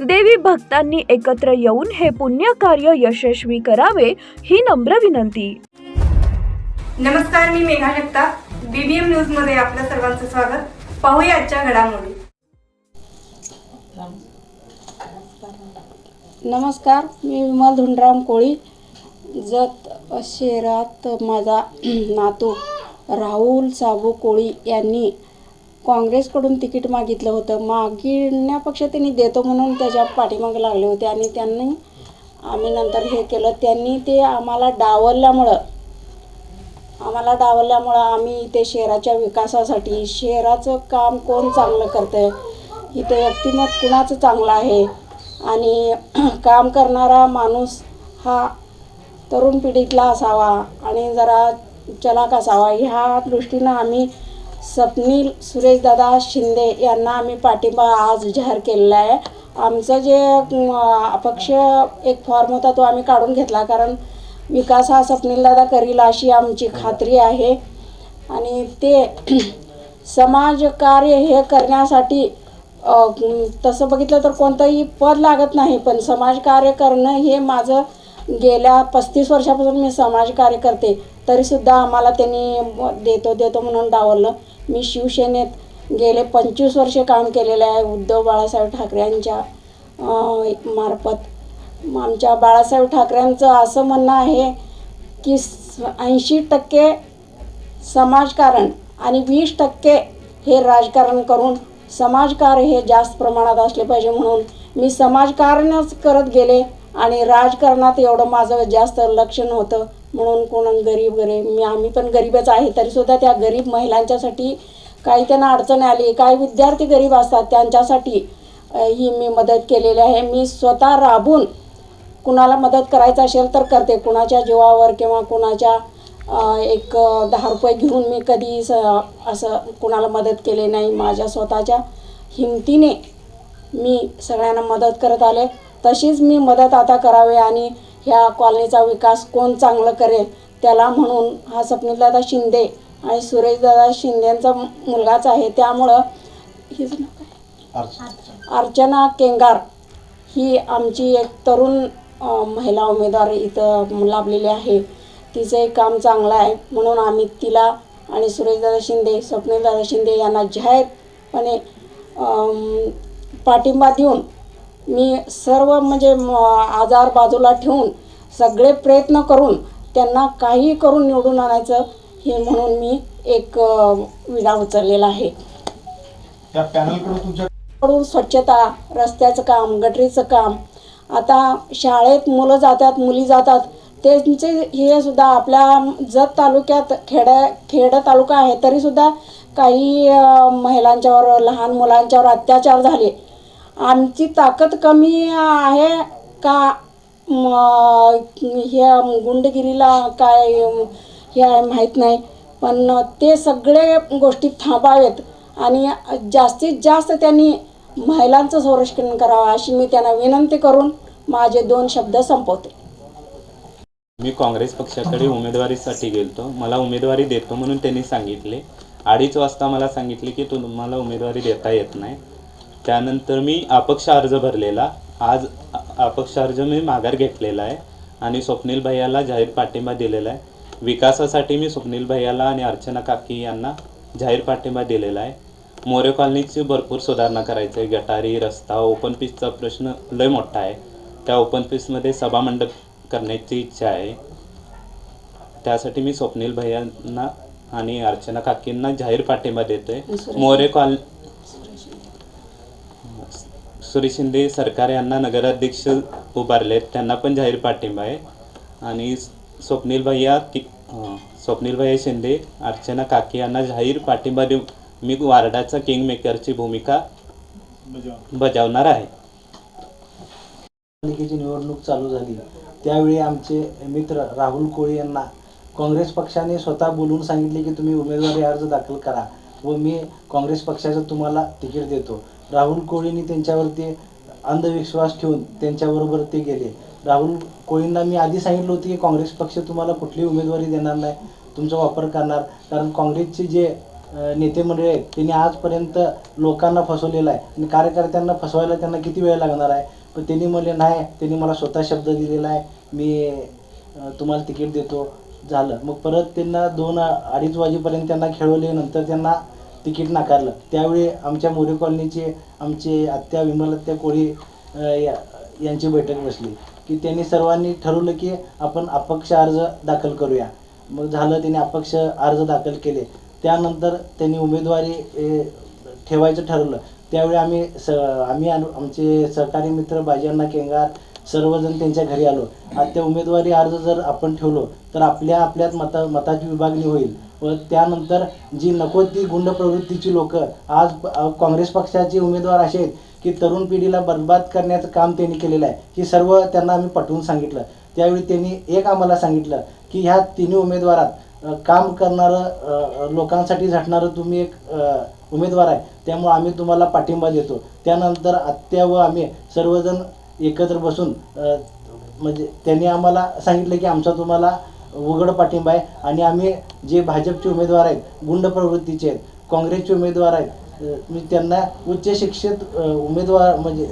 देवी भक्तांनी एकत्र येऊन हे पुण्य कार्य यशस्वी करावे ही नम्र विनंती. नमस्कार मी मेघा जगताप. बीबीएम न्यूजमध्ये आपल्या सर्वांचं स्वागत. पाहूया आजच्या घडामोडी. नमस्कार मी विमल धुंडराम कोळी. जत शहरात माझा नातू राहुल साबू कोळी यांनी काँग्रेसकडून तिकीट मागितलं होतं. मागण्यापेक्षा त्यांनी देतो म्हणून त्याच्या पाठीमागे लागले होते आणि त्यांनी आम्ही नंतर हे केलं. त्यांनी ते आम्हाला डावलल्यामुळं आम्हाला डावलल्यामुळं आम्ही इथे शहराच्या विकासासाठी शहराचं काम कोण चांगलं करतं आहे इथे व्यक्तिमत कुणाचं चांगलं आहे? आणि काम करणारा माणूस हा तरुण पिढीतला असावा आणि जरा चलाक असावा. ह्या दृष्टीनं आम्ही स्वप्नील सुरेशदादा शिंदे यांना आम्ही पाठिंबा आज जाहीर केलेला आहे. आमचं जे अपक्ष एक फॉर्म होता तो आम्ही काढून घेतला. कारण विकास हा स्वप्नीलदादा करील अशी आमची खात्री आहे. आणि ते समाजकार्य हे करण्यासाठी तसं बघितलं तर कोणतंही पद लागत नाही पण समाजकार्य करणं हे माझं गेल्या पस्तीस वर्षापासून मी समाजकार्य करते. तरीसुद्धा आम्हाला त्यांनी देतो देतो म्हणून डावरलं मी शिवसेनेत गेले पंचवीस वर्षे काम केलेलं आहे उद्धव बाळासाहेब ठाकरे यांच्या मार्फत. आमच्या बाळासाहेब ठाकरेंचं असं म्हणणं आहे की ऐंशी टक्के समाजकारण आणि वीस टक्के हे राजकारण करून समाजकार्य हे जास्त प्रमाणात असले पाहिजे म्हणून. मी समाजकारणच करत गेले. आणि राजकारणात एवढं माझं जास्त लक्ष नव्हतं. म्हणून कोण गरीब गरीब मी आम्ही पण गरीबच आहे. तरीसुद्धा त्या गरीब महिलांच्यासाठी काही त्यांना अडचण आली. काही विद्यार्थी गरीब असतात. त्यांच्यासाठी ही मी मदत केलेली आहे. मी स्वतः राबून कुणाला मदत करायचं असेल तर करते. कुणाच्या जीवावर किंवा कुणाच्या एक दहा रुपये घेऊन मी कधी स असं कुणाला मदत केली नाही. माझ्या स्वतःच्या हिमतीने मी सगळ्यांना मदत करत आले. तशीच मी मदत आता करावे आणि ह्या कॉलनीचा विकास कोण चांगलं करेल त्याला म्हणून हा स्वप्नीलदादा शिंदे आणि सुरेशदादा शिंदेचा मुलगाच आहे. त्यामुळं हिचं अर्चना. केंगार ही आमची एक तरुण महिला उमेदवार इथं लाभलेली आहे. तिचं एक काम चांगलं आहे. म्हणून आम्ही तिला आणि सुरेशदादा शिंदे स्वप्नीलदादा शिंदे यांना जाहीरपणे पाठिंबा देऊन मी सर्व म्हणजे आजार बाजूला ठेवून सगळे प्रयत्न करून त्यांना काही करून निवडून आणायचं हे म्हणून मी एक विडा उचललेला आहे. त्या पॅनलकडून स्वच्छता रस्त्याचं काम गटरीचं काम आता शाळेत मुलं जातात मुली जातात त्यांचे हे सुद्धा आपल्या जत तालुक्यात खेड्या खेड तालुका आहे तरीसुद्धा काही महिलांच्यावर लहान मुलांच्यावर अत्याचार झाले. आमची ताकद कमी आहे का? ह्या गुंडगिरीला काय हे आहे माहीत नाही. पण ते सगळे गोष्टी थांबावेत आणि जास्तीत जास्त त्यांनी महिलांचं संरक्षण करावं अशी मी त्यांना विनंती करून माझे दोन शब्द संपवते. मी काँग्रेस पक्षाकडे उमेदवारीसाठी गेलतो. मला उमेदवारी देतो म्हणून त्यांनी सांगितले. अडीच वाजता मला सांगितले की तुम्हाला उमेदवारी देता येत नाही. त्यानंतर मी अपक्ष अर्ज भरलेला. आज अपक्ष अर्ज मी माघार घेतलेला आहे आणि स्वप्नील भैयाला जाहीर पाठिंबा दिलेला आहे. विकासासाठी मी स्वप्नील भैयाला आणि अर्चना काकी यांना जाहीर पाठिंबा दिलेला आहे. मोरे कॉलनीची भरपूर सुधारणा करायची आहे. गटारी रस्ता ओपन पीसचा प्रश्न लय मोठा आहे. त्या ओपन पीसमध्ये सभामंडप करण्याची इच्छा आहे. त्यासाठी मी स्वप्नील भैयांना आणि अर्चना काकींना जाहीर पाठिंबा देतोय. मोरे कॉल सुरेश शिंदे सरकार यांना नगराध्यक्ष उभारले आहेत त्यांना पण जाहीर पाठिंबा आहे. आणि स्वप्नील भैया कि स्वप्नील भैया शिंदे अर्चना काकी यांना जाहीर पाठिंबा देऊन मी वार्डाचा किंग मेकरची भूमिका बजावणार आहे. पालिकेची निवडणूक चालू झाली. त्यावेळी आमचे मित्र राहुल कोळी यांना काँग्रेस पक्षाने स्वतः बोलून सांगितले की तुम्ही उमेदवारी अर्ज दाखल करा व मी काँग्रेस पक्षाचं तुम्हाला तिकीट देतो. राहुल कोळींनी त्यांच्यावरती अंधविश्वास ठेवून त्यांच्याबरोबर ते गेले. राहुल कोळींना मी आधी सांगितलं होतं की काँग्रेस पक्ष तुम्हाला कुठली उमेदवारी देणार नाही तुमचा वापर करणार. कारण काँग्रेसचे जे नेते मंडळी आहेत त्यांनी आजपर्यंत लोकांना फसवलेलं आहे आणि कार्यकर्त्यांना फसवायला त्यांना किती वेळ लागणार आहे? पण त्यांनी म्हणले नाही त्यांनी मला स्वतः शब्द दिलेला आहे. मी तुम्हाला तिकीट देतो. झालं. मग परत त्यांना दोन अडीच वाजेपर्यंत त्यांना खेळवले नंतर त्यांना तिकीट नाकारलं. त्यावेळी आमच्या मोरे कॉलनीचे आमचे आत्या विमलत्या कोळी या- यांची बैठक बसली. की त्यांनी सर्वांनी ठरवलं की आपण अपक्ष अर्ज दाखल करूया. मग झालं त्यांनी अपक्ष अर्ज दाखल केले. त्यानंतर त्यांनी उमेदवारी ठेवायचं ठरवलं. त्यावेळी आम्ही स आम्ही आमचे सहकारी मित्र बाजीअण्णा केंगार सर्वजण त्यांच्या घरी आलो. आज त्या उमेदवारी अर्ज जर आपण ठेवलो तर आपल्या आपल्यात मता मताची विभागणी होईल. व त्यानंतर जी नको ती गुंड प्रवृत्तीची लोक आज काँग्रेस पक्षाचे उमेदवार असे आहेत की तरुण पिढीला बर्बाद करण्याचं काम त्यांनी केलेलं आहे. हे सर्व त्यांना आम्ही पटवून सांगितलं. त्यावेळी त्यांनी एक आम्हाला सांगितलं की ह्या तिन्ही उमेदवारात काम करणारं लोकांसाठी झटणारं तुम्ही एक उमेदवार आहे. त्यामुळे आम्ही तुम्हाला पाठिंबा देतो. त्यानंतर आत्या व आम्ही सर्वजण एकत्र बसून म्हणजे त्यांनी आम्हाला सांगितलं की आमचा तुम्हाला उघड पाठिंबा आहे आणि आम्ही जे भाजपचे उमेदवार आहेत गुंड प्रवृत्तीचे आहेत काँग्रेसचे उमेदवार आहेत मी त्यांना उच्च शिक्षित उमेदवार म्हणजे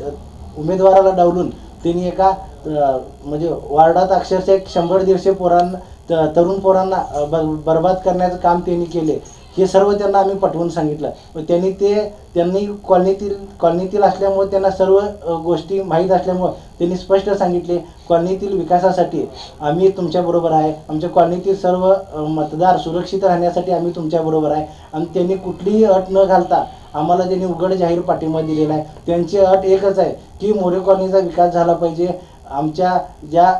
उमेदवाराला डावलून त्यांनी एका म्हणजे वार्डात अक्षरशः एक शंभर दीडशे पोरांना त- तरुण पोरांना ब- बर्बाद करण्याचं काम त्यांनी केले. हे सर्व त्यांना आम्ही पटवून सांगितलं. व त्यांनी ते त्यांनी कॉलनीतील कॉलनीतील असल्यामुळे त्यांना सर्व गोष्टी माहीत असल्यामुळं त्यांनी स्पष्ट सांगितले कॉलनीतील विकासासाठी आम्ही तुमच्याबरोबर आहे. आमच्या कॉलनीतील सर्व मतदार सुरक्षित राहण्यासाठी आम्ही तुमच्याबरोबर आहे. आणि त्यांनी कुठलीही अट न घालता आम्हाला त्यांनी उघड जाहीर पाठिंबा दिलेला आहे. त्यांची अट एकच आहे की मोरे कॉलनीचा विकास झाला पाहिजे. आमच्या ज्या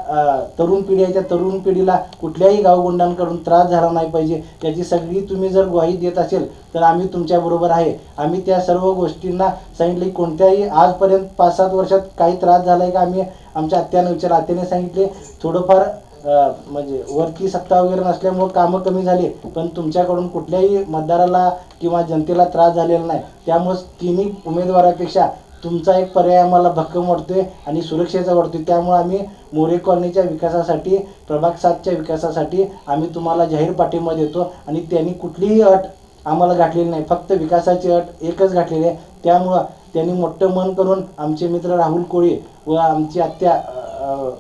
तरुण पिढी आहे त्या तरुण पिढीला कुठल्याही गावगुंडांकडून त्रास झाला नाही पाहिजे. याची सगळी तुम्ही जर ग्वाही देत असेल तर आम्ही तुमच्याबरोबर आहे. आम्ही त्या सर्व गोष्टींना सांगितले कोणत्याही आजपर्यंत पाच सात वर्षात काही त्रास झाला आहे का? आम्ही आमच्या आत्यानं विचारलं आत्याने सांगितले थोडंफार म्हणजे वरती सत्ता वगैरे नसल्यामुळं कामं कमी झाली पण तुमच्याकडून कुठल्याही मतदाराला किंवा जनतेला त्रास झालेला नाही. त्यामुळं तिन्ही उमेदवारापेक्षा तुमचा एक पर्याय आम्हाला भक्कम वाटतोय आणि सुरक्षेचा वाटतोय. त्यामुळे आम्ही मोरे कॉलनीच्या विकासासाठी प्रभाग सातच्या विकासासाठी आम्ही तुम्हाला जाहीर पाठिंबा देतो आणि त्यांनी कुठलीही अट आम्हाला गाठलेली नाही. फक्त विकासाची अट एकच गाठलेली आहे. त्यामुळं त्यांनी मोठं मन करून आमचे मित्र राहुल कोळी व आमची आत्या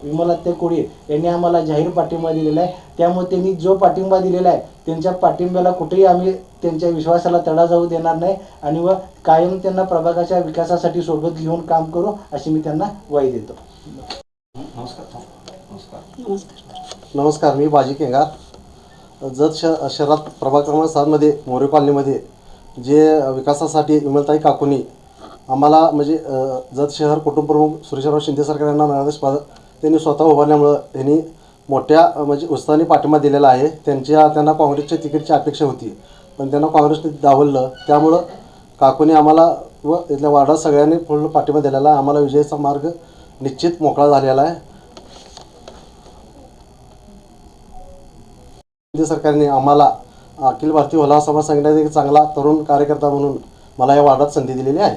विमलात्या कोळी यांनी आम्हाला जाहीर पाठिंबा दिलेला आहे. त्यामुळे त्यांनी जो पाठिंबा दिलेला आहे त्यांच्या पाठिंब्याला कुठेही आम्ही त्यांच्या विश्वासाला तडा जाऊ देणार नाही आणि व कायम त्यांना प्रभागाच्या विकासासाठी सोबत घेऊन काम करू अशी मी त्यांना ग्वाही देतो. नमस्कार नमस्कार. नमस्कार नमस्कार मी बाजी केंगार जत श शहरात प्रभाग क्रमांक सातमध्ये मोरे कॉलनीमध्ये जे विकासासाठी विमलताई काकुनी आम्हाला म्हणजे जत शहर कुटुंबप्रमुख सुरेशराव शिंदे सरकार यांना मिळाल्यास पा त्यांनी स्वतः उभारल्यामुळं त्यांनी मोठ्या म्हणजे उत्साहाने पाठिंबा दिलेला आहे. त्यांच्या त्यांना काँग्रेसच्या तिकीटची अपेक्षा होती. पण त्यांना काँग्रेसने दावललं त्यामुळं काकूने आम्हाला व इथल्या वार्डात सगळ्यांनी पूर्ण पाठिंबा दिलेला आहे. आम्हाला विजयाचा मार्ग निश्चित मोकळा झालेला आहे. केंद्र सरकारने आम्हाला अखिल भारतीय होला समाज संघटनेचा एक चांगला तरुण कार्यकर्ता म्हणून मला या वार्डात संधी दिलेली आहे.